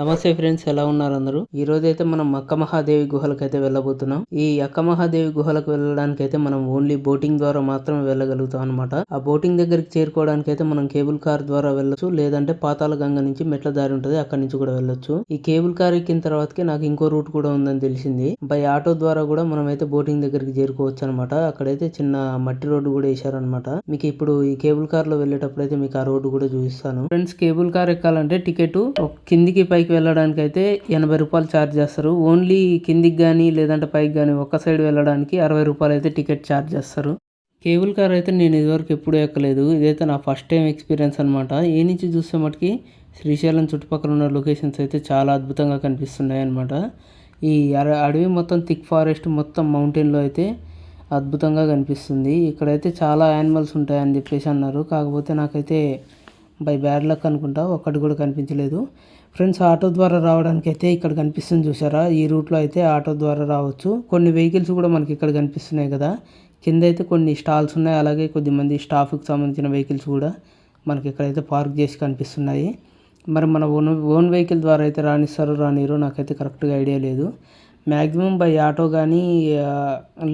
నమస్తే ఫ్రెండ్స్ ఎలా ఉన్నారు అందరూ? ఈ రోజు అయితే మనం అక్క మహాదేవి గుహలకు అయితే వెళ్ళబోతున్నాం. ఈ అక్క మహాదేవి గుహలకు వెళ్ళడానికి అయితే మనం ఓన్లీ బోటింగ్ ద్వారా మాత్రమే వెళ్ళగలుగుతాం అనమాట ఆ బోటింగ్ దగ్గరికి చేరుకోవడానికి అయితే మనం కేబుల్ కార్ ద్వారా వెళ్ళొచ్చు లేదంటే పాతాల గంగ నుంచి మెట్ల దారి ఉంటుంది అక్కడి నుంచి కూడా వెళ్ళొచ్చు. ఈ కేబుల్ కార్ ఎక్కిన తర్వాతకి నాకు ఇంకో రూట్ కూడా ఉందని తెలిసింది. బై ఆటో ద్వారా కూడా మనం అయితే బోటింగ్ దగ్గరికి చేరుకోవచ్చు అనమాట అక్కడైతే చిన్న మట్టి రోడ్డు కూడా వేశారనమాట మీకు ఇప్పుడు ఈ కేబుల్ కార్లో వెళ్ళేటప్పుడు అయితే మీకు ఆ రోడ్డు కూడా చూపిస్తాను. ఫ్రెండ్స్ కేబుల్ కార్ ఎక్కాలంటే టికెట్ కిందికి పైకి వెళ్ళడానికి అయితే ఎనభై రూపాయలు ఛార్జ్ చేస్తారు. ఓన్లీ కిందికి కానీ లేదంటే పైకి కానీ ఒక్క సైడ్ వెళ్ళడానికి అరవై రూపాయలు అయితే టికెట్ ఛార్జ్ చేస్తారు. కేబుల్ కార్ అయితే నేను ఇదివరకు ఎప్పుడూ ఎక్కలేదు. ఇదైతే నా ఫస్ట్ టైం ఎక్స్పీరియన్స్ అనమాట ఏ నుంచి చూస్తే మటుకి శ్రీశైలం చుట్టుపక్కల ఉన్న లొకేషన్స్ అయితే చాలా అద్భుతంగా కనిపిస్తున్నాయి అనమాట ఈ అడవి మొత్తం థిక్ ఫారెస్ట్ మొత్తం మౌంటైన్లో అయితే అద్భుతంగా కనిపిస్తుంది. ఇక్కడైతే చాలా యానిమల్స్ ఉంటాయని చెప్పేసి అన్నారు. కాకపోతే నాకైతే బై బ్యాడ్ లక్ అనుకుంటా ఒక్కటి కూడా కనిపించలేదు. ఫ్రెండ్స్ ఆటో ద్వారా రావడానికి అయితే ఇక్కడ కనిపిస్తుంది చూసారా ఈ రూట్లో అయితే ఆటో ద్వారా రావచ్చు. కొన్ని వెహికల్స్ కూడా మనకి ఇక్కడ కనిపిస్తున్నాయి కదా. కింద అయితే కొన్ని స్టాల్స్ ఉన్నాయి అలాగే కొద్దిమంది స్టాఫ్కి సంబంధించిన వెహికల్స్ కూడా మనకి ఇక్కడైతే పార్క్ చేసి కనిపిస్తున్నాయి. మరి మన ఓన్ ఓన్ వెహికల్ ద్వారా అయితే రానిస్తారో రానిరో నాకైతే కరెక్ట్గా ఐడియా లేదు. మ్యాక్సిమం బై ఆటో కానీ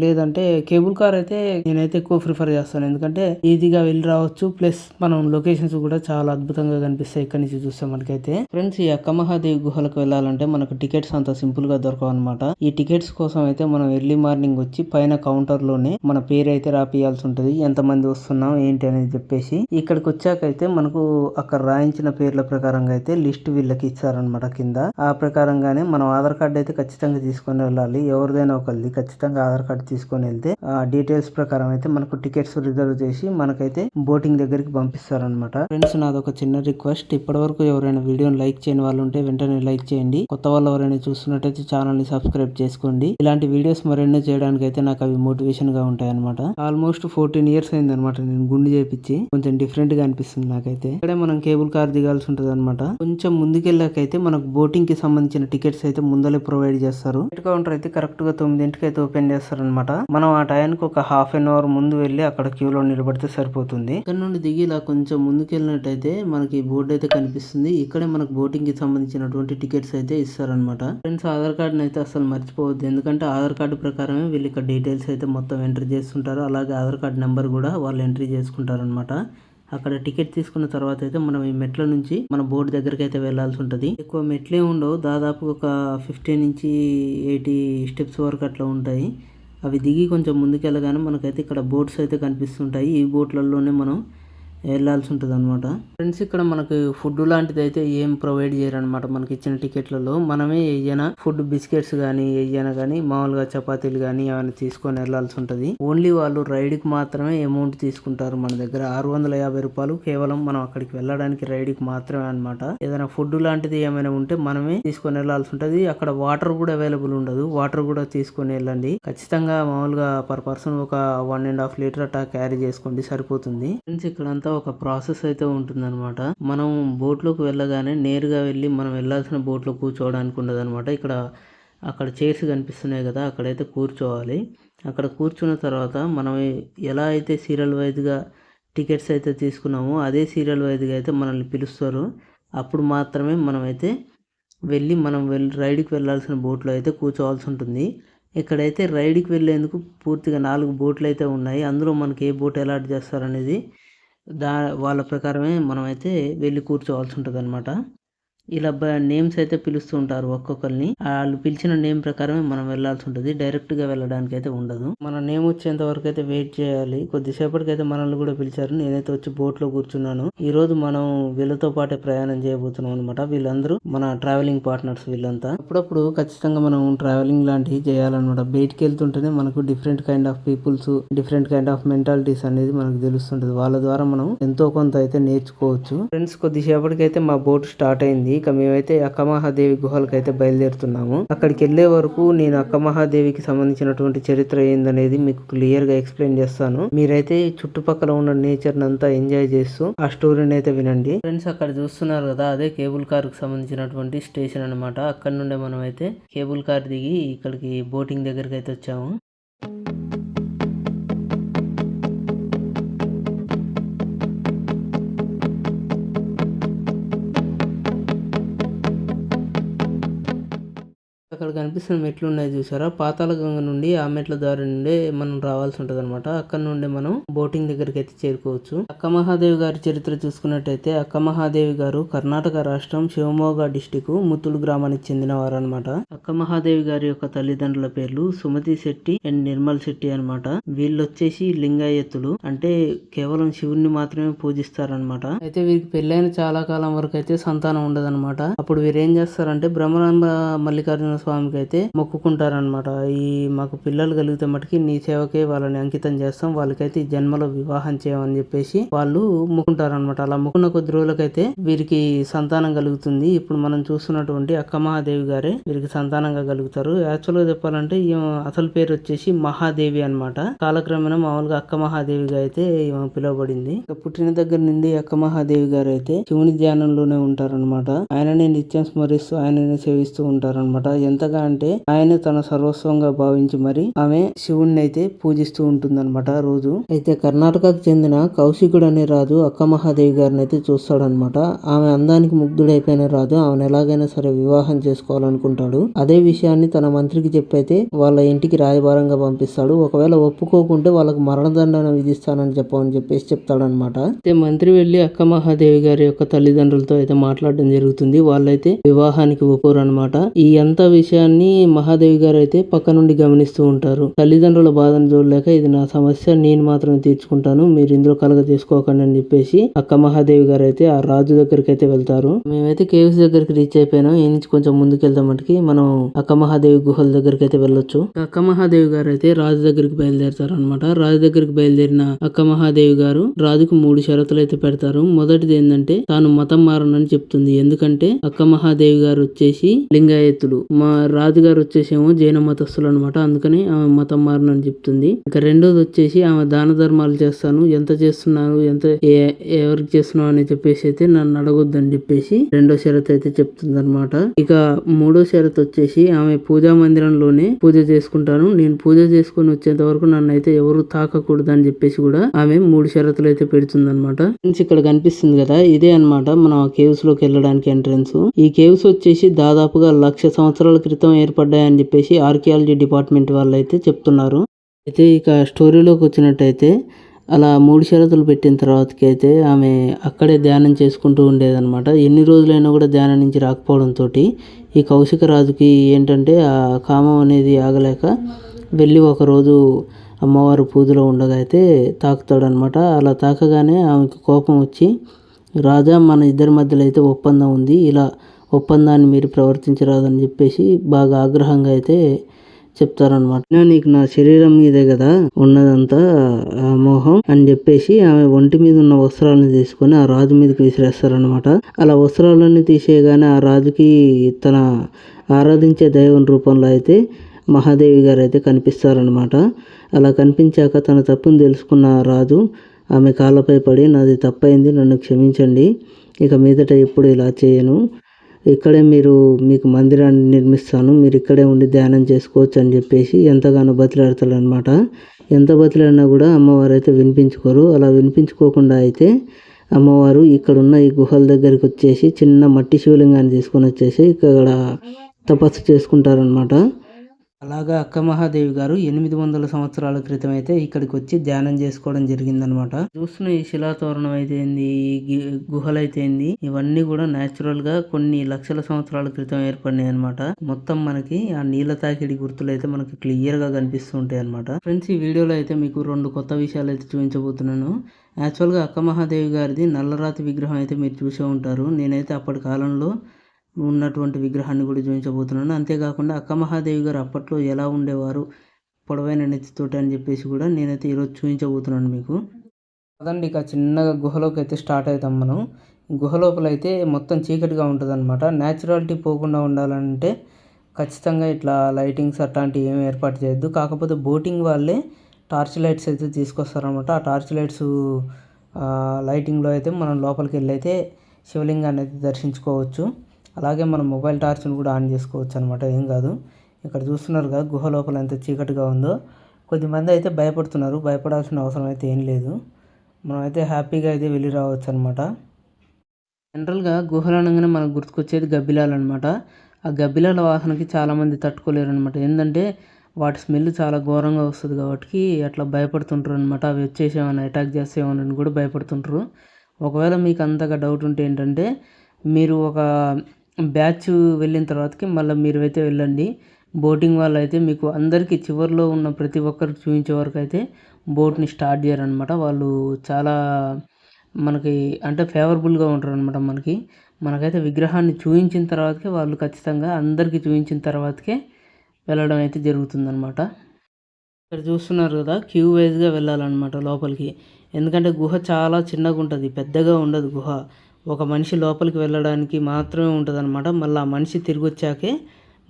లేదంటే కేబుల్ కార్ అయితే నేనైతే ఎక్కువ ప్రిఫర్ చేస్తాను. ఎందుకంటే ఈజీగా వెళ్ళి రావచ్చు. ప్లస్ మనం లొకేషన్స్ కూడా చాలా అద్భుతంగా కనిపిస్తాయి ఇక్కడ నుంచి చూస్తే మనకైతే. ఫ్రెండ్స్ ఈ అక్క మహాదేవి గుహలకు వెళ్ళాలంటే మనకు టికెట్స్ అంత సింపుల్గా దొరకవు అనమాట ఈ టికెట్స్ కోసం అయితే మనం ఎర్లీ మార్నింగ్ వచ్చి పైన కౌంటర్లోనే మన పేరు అయితే రాపియాల్సి ఉంటుంది. ఎంత మంది వస్తున్నాం ఏంటి అనేది చెప్పేసి. ఇక్కడికి వచ్చాకైతే మనకు అక్కడ రాయించిన పేర్ల ప్రకారంగా అయితే లిస్ట్ వీళ్ళకి ఇచ్చారనమాట కింద. ఆ ప్రకారంగానే మనం ఆధార్ కార్డు అయితే ఖచ్చితంగా తీసుకొని వెళ్ళాలి. ఎవరిదైనా ఒకరిది. ఖచ్చితంగా ఆధార్ కార్డు తీసుకొని వెళ్తే ఆ డీటెయిల్స్ ప్రకారం అయితే మనకు టికెట్స్ రిజర్వ్ చేసి మనకైతే బోటింగ్ దగ్గరికి పంపిస్తారనమాట ఫ్రెండ్స్ నాది ఒక చిన్న రిక్వెస్ట్. ఇప్పటి వరకు ఎవరైనా వీడియోని లైక్ చేయని వాళ్ళు ఉంటే వెంటనే లైక్ చేయండి. కొత్త వాళ్ళు ఎవరైనా చూస్తున్నట్టయితే ఛానల్ని సబ్స్క్రైబ్ చేసుకోండి. ఇలాంటి వీడియోస్ మరెన్నో చేయడానికి అయితే నాకు అవి మోటివేషన్గా ఉంటాయి అనమాట ఆల్మోస్ట్ ఫోర్టీన్ ఇయర్స్ అయింది అనమాట నేను గుండు చేపించి. కొంచెం డిఫరెంట్గా అనిపిస్తుంది నాకైతే. ఇక్కడే మనం కేబుల్ కార్ దిగాల్సి ఉంటుంది అనమాట కొంచెం ముందుకెళ్ళాకైతే మనకు బోటింగ్కి సంబంధించిన టికెట్స్ అయితే ముందలే ప్రొవైడ్ చేస్తారు. కౌంటర్ అయితే కరెక్ట్గా తొమ్మిదింటికి అయితే ఓపెన్ చేస్తారనమాట మనం ఆ టైంకి ఒక హాఫ్ అన్ అవర్ ముందు వెళ్ళి అక్కడ క్యూలో నిలబడితే సరిపోతుంది. ఇక్కడ నుండి దిగి ఇలా కొంచెం ముందుకెళ్ళినట్టయితే మనకి బోర్డు అయితే కనిపిస్తుంది. ఇక్కడే మనకు బోటింగ్కి సంబంధించినటువంటి టికెట్స్ అయితే ఇస్తారనమాట ఫ్రెండ్స్ ఆధార్ కార్డుని అయితే అసలు మర్చిపోవద్దు. ఎందుకంటే ఆధార్ కార్డు ప్రకారమే వీళ్ళు ఇక్కడ డీటెయిల్స్ అయితే మొత్తం ఎంట్రీ చేస్తుంటారు. అలాగే ఆధార్ కార్డు నెంబర్ కూడా వాళ్ళు ఎంట్రీ చేసుకుంటారు అక్కడ టికెట్ తీసుకున్న తర్వాత అయితే మనం ఈ మెట్ల నుంచి మన బోర్డు దగ్గరికి అయితే వెళ్ళాల్సి ఉంటుంది. ఎక్కువ మెట్లే ఉండవు. దాదాపు ఒక ఫిఫ్టీన్ నుంచి ఎయిటీ స్టెప్స్ వరకు అట్లా ఉంటాయి. అవి దిగి కొంచెం ముందుకెళ్ళగానే మనకైతే ఇక్కడ బోట్స్ అయితే కనిపిస్తుంటాయి. ఈ బోట్లలోనే మనం వెళ్ళాల్సి ఉంటుంది అనమాట ఫ్రెండ్స్ ఇక్కడ మనకు ఫుడ్ లాంటిది అయితే ఏం ప్రొవైడ్ చేయరనమాట మనకి ఇచ్చిన టికెట్లలో. మనమే ఏదైనా ఫుడ్ బిస్కెట్స్ కానీ ఏదైనా కానీ మామూలుగా చపాతీలు కానీ ఏమైనా తీసుకొని వెళ్ళాల్సి ఉంటుంది. ఓన్లీ వాళ్ళు రైడ్కి మాత్రమే అమౌంట్ తీసుకుంటారు మన దగ్గర. ఆరు వందల యాభై రూపాయలు కేవలం మనం అక్కడికి వెళ్ళడానికి రైడ్కి మాత్రమే అనమాట ఏదైనా ఫుడ్ లాంటిది ఏమైనా ఉంటే మనమే తీసుకొని వెళ్ళాల్సి ఉంటుంది. అక్కడ వాటర్ కూడా అవైలబుల్ ఉండదు. వాటర్ కూడా తీసుకొని వెళ్ళండి. ఖచ్చితంగా మామూలుగా పర్ పర్సన్ ఒక వన్ అండ్ హాఫ్ లీటర్ అట్టా క్యారీ చేసుకోండి. సరిపోతుంది. ఫ్రెండ్స్ ఇక్కడంతా ఒక ప్రాసెస్ అయితే ఉంటుందన్నమాట. మనం బోట్లోకి వెళ్ళగానే నేరుగా వెళ్ళి మనం వెళ్ళాల్సిన బోట్లో కూర్చోవడానికి ఉండదన్నమాట. ఇక్కడ అక్కడ చైర్స్ కనిపిస్తున్నాయి కదా అక్కడైతే కూర్చోవాలి. అక్కడ కూర్చున్న తర్వాత మనం ఎలా అయితే సీరియల్ వైజ్గా టికెట్స్ అయితే తీసుకున్నామో అదే సీరియల్ వైజ్గా అయితే మనల్ని పిలుస్తారు. అప్పుడు మాత్రమే మనమైతే వెళ్ళి మనం వెళ్ళి రైడ్కి వెళ్ళాల్సిన బోట్లో అయితే కూర్చోవాల్సి ఉంటుంది. ఇక్కడైతే రైడ్కి వెళ్ళేందుకు పూర్తిగా నాలుగు బోట్లు అయితే ఉన్నాయి. అందులో మనకి ఏ బోట్ అలాట్ చేస్తారనేది దా వాళ్ళ ప్రకారమే మనమైతే వెళ్ళి కూర్చోవాల్సి ఉంటుంది అనమాట ఇలా నేమ్స్ అయితే పిలుస్తూ ఉంటారు ఒక్కొక్కరిని. వాళ్ళు పిలిచిన నేమ్ ప్రకారమే మనం వెళ్ళాల్సి ఉంటుంది. డైరెక్ట్గా వెళ్ళడానికి అయితే ఉండదు. మన నేమ్ వచ్చేంత వరకు అయితే వెయిట్ చేయాలి. కొద్దిసేపటికి అయితే మనల్ని కూడా పిలిచారు. నేనైతే వచ్చి బోట్లో కూర్చున్నాను. ఈ రోజు మనం వీళ్ళతో పాటే ప్రయాణం చేయబోతున్నాం అనమాట వీళ్ళందరూ మన ట్రావెలింగ్ పార్ట్నర్స్ వీళ్ళంతా. అప్పుడప్పుడు ఖచ్చితంగా మనం ట్రావెలింగ్ లాంటివి చేయాలన్నమాట. బయటికి వెళ్తుంటేనే మనకు different kind of peoples different kind of mentalities అనేది మనకు తెలుస్తుంటది. వాళ్ళ ద్వారా మనం ఎంతో కొంత అయితే నేర్చుకోవచ్చు. ఫ్రెండ్స్ కొద్దిసేపటికి అయితే మా బోట్ స్టార్ట్ అయింది. ఇక మేమైతే అక్కమహాదేవి గుహలకు అయితే బయలుదేరుతున్నాము. అక్కడికి వెళ్ళే వరకు నేను అక్కమహాదేవికి సంబంధించినటువంటి చరిత్ర ఏందనేది మీకు క్లియర్గా ఎక్స్ప్లెయిన్ చేస్తాను. మీరైతే చుట్టుపక్కల ఉన్న నేచర్ అంతా ఎంజాయ్ చేస్తూ ఆ స్టోరీని అయితే వినండి. ఫ్రెండ్స్ అక్కడ చూస్తున్నారు కదా అదే కేబుల్ కార్కి సంబంధించినటువంటి స్టేషన్ అన్నమాట. అక్కడ నుండే మనం అయితే కేబుల్ కార్ దిగి ఇక్కడికి బోటింగ్ దగ్గరికి అయితే వచ్చాము. కనిపిస్తున్న మెట్లు ఉన్నాయి చూసారా? పాతాల గంగ నుండి ఆ మెట్ల దారి నుండి మనం రావాల్సి ఉంటది అనమాట అక్కడ నుండి మనం బోటింగ్ దగ్గరికి అయితే చేరుకోవచ్చు. అక్క మహాదేవి గారి చరిత్ర చూసుకున్నట్టయితే అక్క మహాదేవి గారు కర్ణాటక రాష్ట్రం శివమోగా డిస్టిక్ ముత్తులు గ్రామానికి చెందిన వారు అనమాట అక్క మహాదేవి గారి యొక్క తల్లిదండ్రుల పేర్లు సుమతి శెట్టి అండ్ నిర్మల్ శెట్టి అనమాట వీళ్ళు వచ్చేసి లింగాయత్తులు అంటే కేవలం శివుణ్ణి మాత్రమే పూజిస్తారనమాట అయితే వీరికి పెళ్ళైన చాలా కాలం వరకు అయితే సంతానం ఉండదన్నమాట. అప్పుడు వీరు ఏం చేస్తారంటే బ్రహ్మరంభ మల్లికార్జున స్వామికి అయితే మొక్కుకుంటారనమాట ఈ మాకు పిల్లలు కలిగితే మటుకి నీ సేవకే వాళ్ళని అంకితం చేస్తాం. వాళ్ళకైతే ఈ జన్మలో వివాహం చేయమని చెప్పేసి వాళ్ళు మొక్కుంటారనమాట అలా మొక్కున్న కొద్ది రోజులకైతే వీరికి సంతానం కలుగుతుంది. ఇప్పుడు మనం చూస్తున్నటువంటి అక్క మహాదేవి గారే వీరికి సంతానంగా కలుగుతారు. యాక్చువల్గా చెప్పాలంటే ఈమె అసలు పేరు వచ్చేసి మహాదేవి అన్నమాట. కాలక్రమేణా మామూలుగా అక్క మహాదేవిగా అయితే ఈమె పిలువబడింది. పుట్టిన దగ్గర నుండి అక్క మహాదేవి గారు అయితే శివుని ధ్యానంలోనే ఉంటారన్నమాట. ఆయననే నిత్యం స్మరిస్తూ ఆయననే సేవిస్తూ ఉంటారన్నమాట. ఎలాగా అంటే ఆయన తన సర్వస్వంగా భావించి మరి ఆమె శివుణ్ణి అయితే పూజిస్తూ ఉంటుందన్నమాట రోజు. అయితే కర్ణాటకకు చెందిన కౌశికుడు అనే రాజు అక్క మహాదేవి గారిని అయితే చూస్తాడనమాట ఆమె అందానికి ముగ్ధుడైపోయిన రాజు ఆమెను ఎలాగైనా సరే వివాహం చేసుకోవాలనుకుంటాడు. అదే విషయాన్ని తన మంత్రికి చెప్పైతే వాళ్ళ ఇంటికి రాయబారంగా పంపిస్తాడు. ఒకవేళ ఒప్పుకోకుంటే వాళ్ళకు మరణదండన విధిస్తానని చెప్పమని చెప్పేసి చెప్తాడనమాట అయితే మంత్రి వెళ్ళి అక్క మహాదేవి గారి యొక్క తల్లిదండ్రులతో అయితే మాట్లాడడం జరుగుతుంది. వాళ్ళైతే వివాహానికి ఒప్పుకోరు అనమాట ఈ అంత విషయాన్ని మహాదేవి గారు అయితే పక్క నుండి గమనిస్తూ ఉంటారు. తల్లిదండ్రుల బాధను చూడలేక ఇది నా సమస్య నేను మాత్రం తీర్చుకుంటాను మీరు ఇందులో కలగ తీసుకోకండి అని చెప్పేసి అక్క మహాదేవి గారు అయితే ఆ రాజు దగ్గరికి అయితే వెళ్తారు. మేమైతే కేవ్స్ దగ్గరికి రీచ్ అయిపోయినాం. ఈ నుంచి కొంచెం ముందుకు వెళ్దాం మటుకి మనం అక్క మహాదేవి గుహల దగ్గరికి అయితే వెళ్ళొచ్చు. అక్క మహాదేవి గారు అయితే రాజు దగ్గరికి బయలుదేరతారు అనమాట రాజు దగ్గరికి బయలుదేరిన అక్క మహాదేవి గారు రాజుకు మూడు షరతులు అయితే పెడతారు. మొదటిది ఏంటంటే తాను మతం మారనని చెప్తుంది. ఎందుకంటే అక్క మహాదేవి గారు వచ్చేసి లింగాయతులు. మా రాజుగారు వచ్చేసేమో జైన మతస్థులు అనమాట అందుకని ఆమె మతం మారినని చెప్తుంది. ఇంకా రెండోది వచ్చేసి ఆమె దాన ధర్మాలు చేస్తాను. ఎంత చేస్తున్నాను ఎంత ఎవరికి చేస్తున్నావు అని చెప్పేసి అయితే నన్ను అడగొద్దని చెప్పేసి రెండో షరత్ అయితే చెప్తుంది అనమాట ఇక మూడో షరత్ వచ్చేసి ఆమె పూజా మందిరంలోనే పూజ చేసుకుంటాను. నేను పూజ చేసుకుని వచ్చేంత వరకు నన్ను అయితే ఎవరు తాకకూడదు అని చెప్పేసి కూడా ఆమె మూడు షరతులు అయితే పెడుతుంది అనమాట ఇక్కడ కనిపిస్తుంది కదా? ఇదే అన్నమాట. మనం కేవ్స్లోకి వెళ్ళడానికి ఎంట్రన్స్ ఈ కేవ్స్ వచ్చేసి దాదాపుగా లక్ష సంవత్సరాల క్రితం ఏర్పడ్డాయని చెప్పేసి ఆర్కియాలజీ డిపార్ట్మెంట్ వాళ్ళు అయితే చెప్తున్నారు. అయితే ఇక స్టోరీలోకి వచ్చినట్టయితే అలా మూడు షరతులు పెట్టిన తర్వాతకి అయితే ఆమె అక్కడే ధ్యానం చేసుకుంటూ ఉండేదన్నమాట. ఎన్ని రోజులైనా కూడా ధ్యానం నుంచి రాకపోవడంతో ఈ కౌశిక రాజుకి ఏంటంటే ఆ కామం అనేది ఆగలేక వెళ్ళి ఒకరోజు అమ్మవారు పూజలో ఉండగా అయితే తాకుతాడనమాట అలా తాకగానే ఆమెకు కోపం వచ్చి రాజా మన ఇద్దరి మధ్యలో అయితే ఒప్పందం ఉంది. ఇలా ఒప్పందాన్ని మీరు ప్రవర్తించరాదని చెప్పేసి బాగా ఆగ్రహంగా అయితే చెప్తారనమాట నీకు నా శరీరం మీదే కదా ఉన్నదంతా ఆ మోహం అని చెప్పేసి ఆమె ఒంటి మీద ఉన్న వస్త్రాలను తీసుకొని ఆ రాజు మీదకి విసిరేస్తారనమాట అలా వస్త్రాలన్నీ తీసేయగానే ఆ రాజుకి తన ఆరాధించే దైవం రూపంలో అయితే మహాదేవి గారు అయితే కనిపిస్తారనమాట అలా కనిపించాక తన తప్పును తెలుసుకున్న రాజు ఆమె కాళ్ళపై పడి నాది తప్పైంది నన్ను క్షమించండి ఇక మీదట ఎప్పుడు ఇలా చేయను ఇక్కడే మీరు మీకు మందిరాన్ని నిర్మిస్తాను మీరు ఇక్కడే ఉండి ధ్యానం చేసుకోవచ్చు అని చెప్పేసి ఎంతగానో బతిలాడతాడు అనమాట ఎంత బతిలాడినా కూడా అమ్మవారు అయితే వినిపించుకోరు. అలా వినిపించుకోకుండా అయితే అమ్మవారు ఇక్కడున్న ఈ గుహల దగ్గరికి వచ్చేసి చిన్న మట్టి శివలింగాన్ని తీసుకొని వచ్చేసి ఇక్కడ తపస్సు చేసుకుంటారనమాట అలాగా అక్క మహాదేవి గారు ఎనిమిది వందల సంవత్సరాల క్రితం అయితే ఇక్కడికి వచ్చి ధ్యానం చేసుకోవడం జరిగిందనమాట చూస్తున్న ఈ శిలాతోరణం అయితే ఏంది? ఈ ఇవన్నీ కూడా న్యాచురల్గా కొన్ని లక్షల సంవత్సరాల క్రితం ఏర్పడినాయి అనమాట మొత్తం మనకి ఆ నీళ్ళ తాకిడి గుర్తులు అయితే మనకి క్లియర్గా కనిపిస్తూ ఉంటాయి అనమాట ఫ్రెండ్స్ ఈ వీడియోలో అయితే మీకు రెండు కొత్త విషయాలు అయితే చూపించబోతున్నాను యాక్చువల్గా అక్క మహాదేవి గారిది నల్లరాతి విగ్రహం అయితే మీరు చూసే ఉంటారు. నేనైతే అప్పటి కాలంలో ఉన్నటువంటి విగ్రహాన్ని కూడా చూపించబోతున్నాను అంతేకాకుండా అక్క మహాదేవి గారు అప్పట్లో ఎలా ఉండేవారు పొడవైన నెత్తితోటి అని చెప్పేసి కూడా నేనైతే ఈరోజు చూపించబోతున్నాను మీకు. అదండి ఇక చిన్నగా గుహలోకి అయితే స్టార్ట్ అవుతాం మనం. గుహ లోపల అయితే మొత్తం చీకటిగా ఉంటుంది అనమాట న్యాచురాలిటీ పోకుండా ఉండాలంటే ఖచ్చితంగా ఇట్లా లైటింగ్స్ అట్లాంటివి ఏమి ఏర్పాటు చేయొద్దు. కాకపోతే బోటింగ్ వాళ్ళే టార్చ్ లైట్స్ అయితే తీసుకొస్తారనమాట ఆ టార్చ్ లైట్స్ లైటింగ్లో అయితే మనం లోపలికి వెళ్ళి అయితే శివలింగాన్ని అయితే దర్శించుకోవచ్చు. అలాగే మనం మొబైల్ టార్చ్ని కూడా ఆన్ చేసుకోవచ్చు అనమాట ఏం కాదు. ఇక్కడ చూస్తున్నారు కదా గుహ లోపల ఎంత చీకటిగా ఉందో. కొద్దిమంది అయితే భయపడుతున్నారు. భయపడాల్సిన అవసరం అయితే ఏం లేదు. మనం అయితే హ్యాపీగా అయితే వెళ్ళి రావచ్చు అనమాట జనరల్గా గుహలు అనగానే మనకు గుర్తుకొచ్చేది గబ్బిలాలు అనమాట ఆ గబ్బిలాల వాసనకి చాలామంది తట్టుకోలేరు అనమాట ఏంటంటే వాటి స్మెల్ చాలా ఘోరంగా వస్తుంది కాబట్టి అట్లా భయపడుతుంటారు అనమాట అవి వచ్చేసి ఏమైనా అటాక్ చేసేమని కూడా భయపడుతుంటారు. ఒకవేళ మీకు అంతగా డౌట్ ఉంటే ఏంటంటే మీరు ఒక బ్యాచ్ వెళ్ళిన తర్వాతకి మళ్ళీ మీరు అయితే వెళ్ళండి. బోటింగ్ వాళ్ళు అయితే మీకు అందరికీ చివరిలో ఉన్న ప్రతి ఒక్కరికి చూపించే వరకు అయితే బోట్ని స్టార్ట్ చేయరనమాట వాళ్ళు చాలా మనకి అంటే ఫేవరబుల్గా ఉంటారు అనమాట మనకి. మనకైతే విగ్రహాన్ని చూపించిన తర్వాతకే వాళ్ళు ఖచ్చితంగా అందరికీ చూపించిన తర్వాతకే వెళ్ళడం అయితే జరుగుతుందనమాట ఇక్కడ చూస్తున్నారు కదా క్యూ వైజ్గా వెళ్ళాలన్నమాట లోపలికి. ఎందుకంటే గుహ చాలా చిన్నగా ఉంటుంది పెద్దగా ఉండదు గుహ. ఒక మనిషి లోపలికి వెళ్ళడానికి మాత్రమే ఉంటుందన్నమాట. మళ్ళీ ఆ మనిషి తిరిగి వచ్చాకే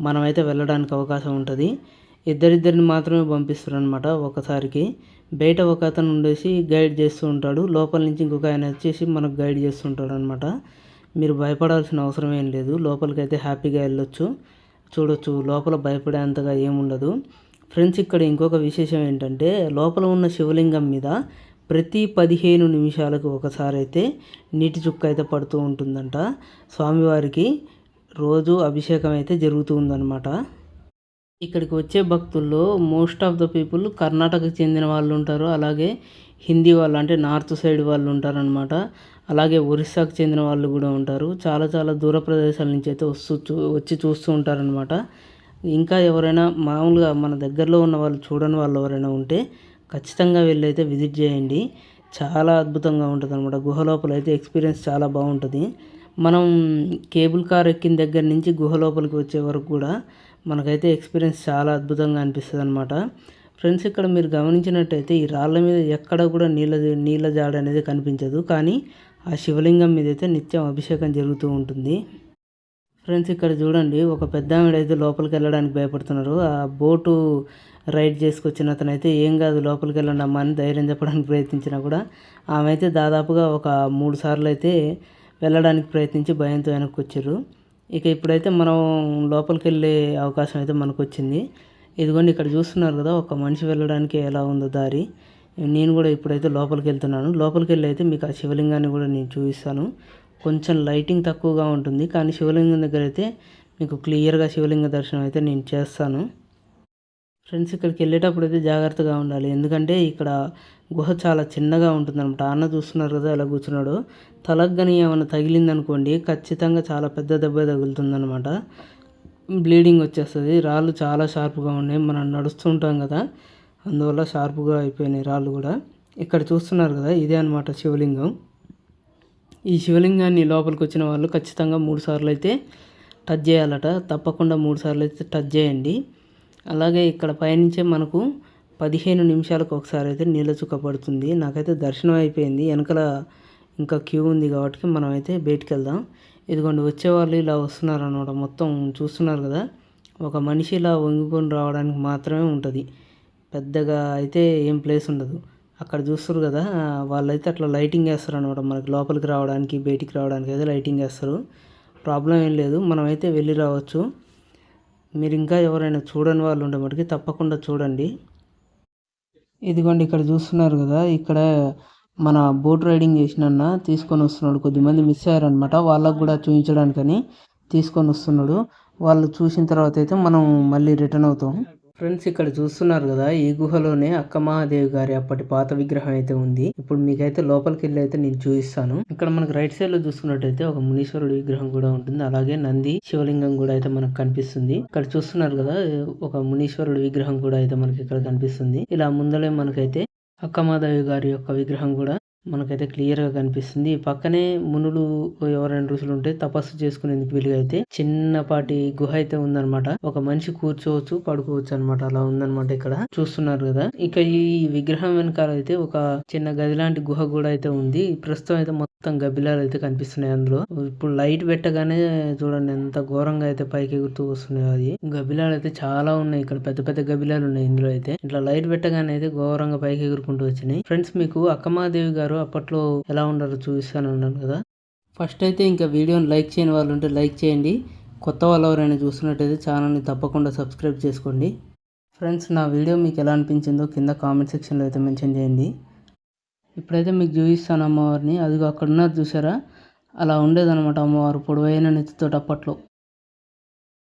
మనమైతే వెళ్ళడానికి అవకాశం ఉంటుంది. ఇద్దరిద్దరిని మాత్రమే పంపిస్తారు అనమాట ఒకసారికి. బయట ఒక అతను ఉండేసి గైడ్ చేస్తూ ఉంటాడు. లోపల నుంచి ఇంకొక ఆయన వచ్చేసి మనకు గైడ్ చేస్తుంటాడు అనమాట మీరు భయపడాల్సిన అవసరం ఏం లేదు. లోపలికైతే హ్యాపీగా వెళ్ళొచ్చు. చూడొచ్చు. లోపల భయపడేంతగా ఏముండదు ఫ్రెండ్స్ ఇక్కడ ఇంకొక విశేషం ఏంటంటే లోపల ఉన్న శివలింగం మీద ప్రతి పదిహేను నిమిషాలకు ఒకసారి అయితే నీటి చుక్క అయితే పడుతూ ఉంటుందంట. స్వామివారికి రోజు అభిషేకం అయితే జరుగుతూ ఉందన్నమాట. ఇక్కడికి వచ్చే భక్తుల్లో మోస్ట్ ఆఫ్ ద పీపుల్ కర్ణాటకకు చెందిన వాళ్ళు ఉంటారు. అలాగే హిందీ వాళ్ళు అంటే నార్త్ సైడ్ వాళ్ళు ఉంటారనమాట అలాగే ఒరిస్సాకు చెందిన వాళ్ళు కూడా ఉంటారు. చాలా చాలా దూర ప్రదేశాల నుంచి అయితే వస్తూ చూ వచ్చి చూస్తూ ఉంటారనమాట ఇంకా ఎవరైనా మామూలుగా మన దగ్గరలో ఉన్న వాళ్ళు చూడని వాళ్ళు ఎవరైనా ఉంటే ఖచ్చితంగా వెళ్ళి అయితే విజిట్ చేయండి. చాలా అద్భుతంగా ఉంటుంది అనమాట గుహ లోపల అయితే ఎక్స్పీరియన్స్ చాలా బాగుంటుంది. మనం కేబుల్ కార్ ఎక్కిన దగ్గర నుంచి గుహ లోపలికి వచ్చే వరకు కూడా మనకైతే ఎక్స్పీరియన్స్ చాలా అద్భుతంగా అనిపిస్తుంది అనమాట ఫ్రెండ్స్ ఇక్కడ మీరు గమనించినట్టయితే ఈ రాళ్ళ మీద ఎక్కడ కూడా నీళ్ళ నీళ్ళ జాడ అనేది కనిపించదు. కానీ ఆ శివలింగం మీద అయితే నిత్యం అభిషేకం జరుగుతూ ఉంటుంది. ఫ్రెండ్స్ ఇక్కడ చూడండి ఒక పెద్ద ఆవిడ అయితే లోపలికి వెళ్ళడానికి భయపడుతున్నారు. ఆ బోటు రైడ్ చేసుకొచ్చిన అతను అయితే ఏం కాదు లోపలికి వెళ్ళండి అమ్మ అని ధైర్యం చెప్పడానికి ప్రయత్నించినా కూడా. ఆమె అయితే దాదాపుగా ఒక మూడు సార్లు అయితే వెళ్ళడానికి ప్రయత్నించి భయంతో వెనక్కి వచ్చారు. ఇక ఇప్పుడైతే మనం లోపలికి వెళ్ళే అవకాశం అయితే మనకు వచ్చింది ఇదిగోండి ఇక్కడ చూస్తున్నారు కదా ఒక మనిషి వెళ్ళడానికి ఎలా ఉందో దారి. నేను కూడా ఇప్పుడైతే లోపలికి వెళ్తున్నాను. లోపలికి వెళ్ళి అయితే మీకు ఆ శివలింగాన్ని కూడా నేను చూపిస్తాను. కొంచెం లైటింగ్ తక్కువగా ఉంటుంది. కానీ శివలింగం దగ్గర అయితే మీకు క్లియర్గా శివలింగ దర్శనం అయితే నేను చేస్తాను. ఫ్రెండ్స్ ఇక్కడికి వెళ్ళేటప్పుడు అయితే జాగ్రత్తగా ఉండాలి. ఎందుకంటే ఇక్కడ గుహ చాలా చిన్నగా ఉంటుందన్నమాట. అన్న చూస్తున్నారు కదా ఎలా కూర్చున్నాడు. తలకు కానీ ఏమైనా తగిలిందనుకోండి ఖచ్చితంగా చాలా పెద్ద దెబ్బ తగులుతుందనమాట బ్లీడింగ్ వచ్చేస్తుంది. రాళ్ళు చాలా షార్ప్గా ఉన్నాయి. మనం నడుస్తుంటాం కదా అందువల్ల షార్ప్గా అయిపోయినాయి రాళ్ళు కూడా. ఇక్కడ చూస్తున్నారు కదా ఇదే అనమాట శివలింగం. ఈ శివలింగాన్ని లోపలికి వచ్చిన వాళ్ళు ఖచ్చితంగా మూడు సార్లు అయితే టచ్ చేయాలట. తప్పకుండా మూడు సార్లు అయితే టచ్ చేయండి. అలాగే ఇక్కడ పైనుంచే మనకు పదిహేను నిమిషాలకు ఒకసారి అయితే నీళ్ళ చుక్క పడుతుంది. నాకైతే దర్శనం అయిపోయింది. వెనకల ఇంకా క్యూ ఉంది కాబట్టి మనం అయితే బయటికి వెళ్దాం. ఇదిగోండి వచ్చేవాళ్ళు ఇలా వస్తున్నారు అనమాట మొత్తం చూస్తున్నారు కదా. ఒక మనిషి ఇలా వంగుకొని రావడానికి మాత్రమే ఉంటుంది. పెద్దగా అయితే ఏం ప్లేస్ ఉండదు. అక్కడ చూస్తారు కదా వాళ్ళైతే అట్లా లైటింగ్ వేస్తారు అనమాట మనకి లోపలికి రావడానికి బయటికి రావడానికి అయితే లైటింగ్ వేస్తారు. ప్రాబ్లం ఏం లేదు మనమైతే వెళ్ళి రావచ్చు. మీరు ఇంకా ఎవరైనా చూడని వాళ్ళు ఉండే మటుకి తప్పకుండా చూడండి. ఇదిగోండి ఇక్కడ చూస్తున్నారు కదా ఇక్కడ మన బోట్ రైడింగ్ చేసినన్న తీసుకొని వస్తున్నాడు. కొద్దిమంది మిస్ అయ్యారనమాట వాళ్ళకు కూడా చూపించడానికని తీసుకొని వస్తున్నాడు. వాళ్ళు చూసిన తర్వాత అయితే మనం మళ్ళీ రిటర్న్ అవుతాం. ఫ్రెండ్స్ ఇక్కడ చూస్తున్నారు కదా ఈ గుహలోనే అక్క మహాదేవి గారి అప్పటి పాత విగ్రహం అయితే ఉంది. ఇప్పుడు మీకైతే లోపలికి వెళ్ళి అయితే నేను చూపిస్తాను. ఇక్కడ మనకు రైట్ సైడ్లో చూసుకున్నట్టయితే ఒక మునీశ్వరుడు విగ్రహం కూడా ఉంటుంది. అలాగే నంది శివలింగం కూడా అయితే మనకు కనిపిస్తుంది. ఇక్కడ చూస్తున్నారు కదా ఒక మునీశ్వరుడు విగ్రహం కూడా అయితే మనకి ఇక్కడ కనిపిస్తుంది. ఇలా ముందలే మనకైతే అక్కమాదేవి గారి యొక్క విగ్రహం కూడా మనకైతే క్లియర్గా కనిపిస్తుంది. పక్కనే మునులు ఎవరైనా ఋషులు ఉంటే తపస్సు చేసుకునేందుకు వీలుగా అయితే చిన్నపాటి గుహ అయితే ఉందన్నమాట. ఒక మనిషి కూర్చోవచ్చు పడుకోవచ్చు అనమాట అలా ఉందన్నమాట ఇక్కడ. చూస్తున్నారు కదా. ఇక ఈ విగ్రహం వెనకాల అయితే ఒక చిన్న గది లాంటి గుహ కూడా అయితే ఉంది. ప్రస్తుతం అయితే మొత్తం గబ్బిలాలు అయితే కనిపిస్తున్నాయి అందులో. ఇప్పుడు లైట్ పెట్టగానే చూడండి ఎంత ఘోరంగా అయితే పైకి ఎగురుతూ వస్తున్నాయి అది. గబ్బిలాలు అయితే చాలా ఉన్నాయి ఇక్కడ. పెద్ద పెద్ద గబ్బిలాలు ఉన్నాయి ఇందులో అయితే. ఇట్లా లైట్ పెట్టగానే అయితే ఘోరంగా పైకి ఎగురుకుంటూ వచ్చినాయి. ఫ్రెండ్స్ మీకు అక్కమాదేవి గారు అప్పట్లో ఎలా ఉండాలో చూపిస్తాను అన్నాను కదా. ఫస్ట్ అయితే ఇంకా వీడియోని లైక్ చేయని వాళ్ళు ఉంటే లైక్ చేయండి. కొత్త వాళ్ళు ఎవరైనా చూస్తున్నట్టయితే ఛానల్ని తప్పకుండా సబ్స్క్రైబ్ చేసుకోండి. ఫ్రెండ్స్ నా వీడియో మీకు ఎలా అనిపించిందో కింద కామెంట్ సెక్షన్లో అయితే మెన్షన్ చేయండి. ఇప్పుడైతే మీకు చూపిస్తాను అమ్మవారిని. అదిగో అక్కడ ఉన్నది చూసారా? అలా ఉండేదన్నమాట అమ్మవారు పొడవైన నెత్తితో అప్పట్లో.